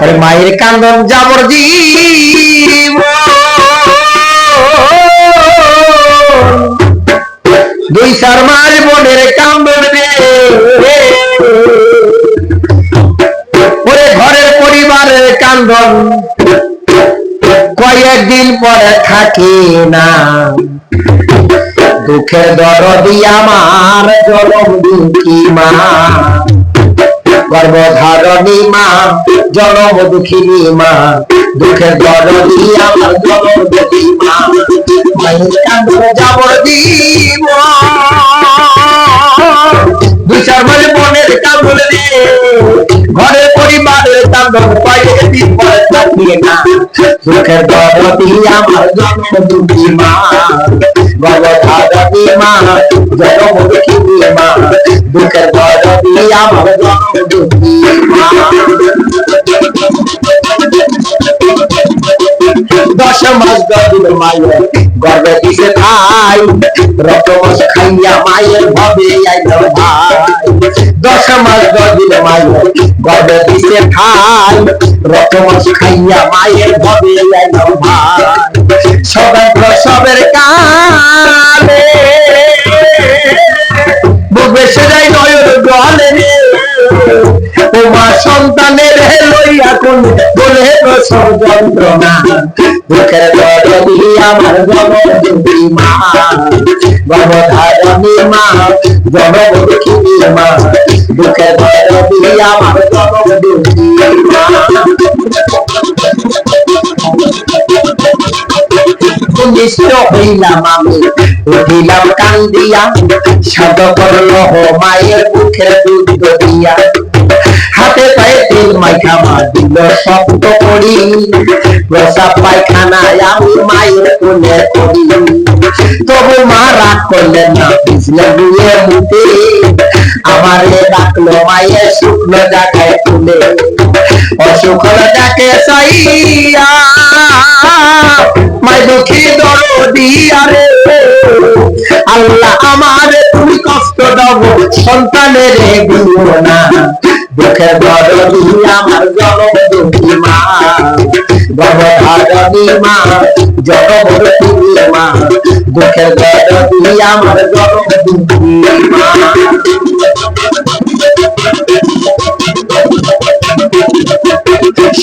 মায়ের কান্দন যাবর জীব দুই চার মাস বোনের কান্দন রে। ওরে ঘরের পরিবারের কান্দন। কয়েকদিন পরে থাকি না। দুঃখের দরদি আমার জনম দুঃখী মা। গর্ভধারণী মা, জনম দুঃখিনী মা, দুঃখের দরদি আমার জনম দুঃখী মা। মায়ের কান্দন যাবর দিব। দুই চার মাস মনের ঘরের পরিবারের মা দশ মাস গদিল মায়ের গর্বে দিছে ভাই রকমস খাইয়া মায়ের ভবে আইল ভাই দশ মাস গদিল মায়ের গর্বে দিছে ভাই রকমস খাইয়া মায়ের ভবে আইল ভাই সবে প্রসবের কালে। বুকে সেজাই নয়ন জলে রে তোমার সন্তানের লইয়া কোন বলে প্রসব যন্ত্রণা। দুঃখের দরদি আমার জনমী মা গর্ভধারণী মা জনমী মা দুঃখের দরদি আমার জনমী মা নিশ্চ হইলাম আমি। উঠিলাম কান্দিয়া সাদ করল মায়ের মুখের দুধ দিয়া। হাতে পায়ে তেল মাইখা মা দিল করি। প্রসাব পায়খানায় আমি মায়ের কোলে করি করলেন না। পিছলে শুকনো জায়গায় তুলে যাকে চাইয়া মাই দুঃখী দরদিয়া রে আল্লাহ আমার তুমি কষ্ট দাও সন্তানের দিও না দুঃখের দরদি আমার জনম মা গর্ভধারণী মা জনম মা দুঃখের দরদি আমার জনম মা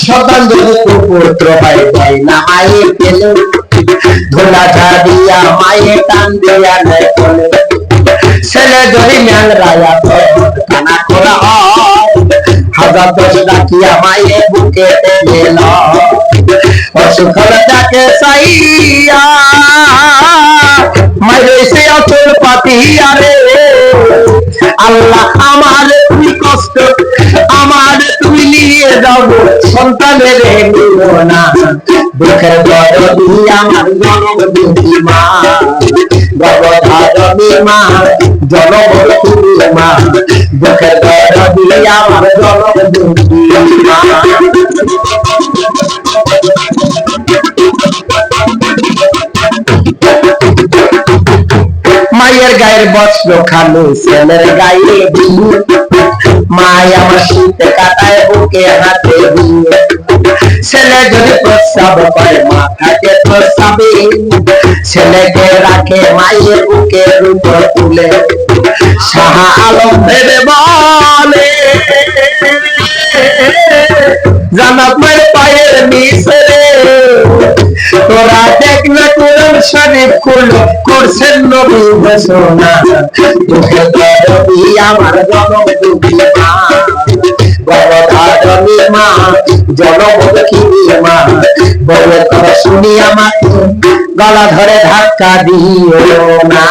সন্তান পুত্র হয় তাই না মায়ের পেলে ধোলা ঝাড়িয়া মায়ে টান দিয়া নেয় ছেলে খোলা হয় হাজার দশ ডাকিয়া মায়ে বুকে টেনে অসুখল যাকে সাইয়া মায়ের অচল পাতিয়া রে আল্লাহ আমার তুমি কষ্ট আমার তুমি নিয়ে যাও সন্তানের না দুঃখের দরদি আমার জনম মা গর্ভধারণী মা জনম দুঃখী মা দুঃখের দরদি আমার মায়ের গায়ের বস্ত্র খালো ছেলের গায়ে মায় আমার শীতে কাটায় বুকে হাতে ছেলে যদি প্রস্রাব করে মা থাকে প্রস্রাবে ছেলেকে রাখে মায়ের বুকে উপর তুলে। সাহা আলম ভেবে বলে জানাত মায়ের পায়ের নিচে তোরা দেখ না শরীফ কুল করছেন নবী ঘোষণা। দুঃখে দরদি আমার জনম দুঃখী মা গর্ভধারণী মা জনম মা বলে শুনি আমার গলা ধরে ধাক্কা দিও না।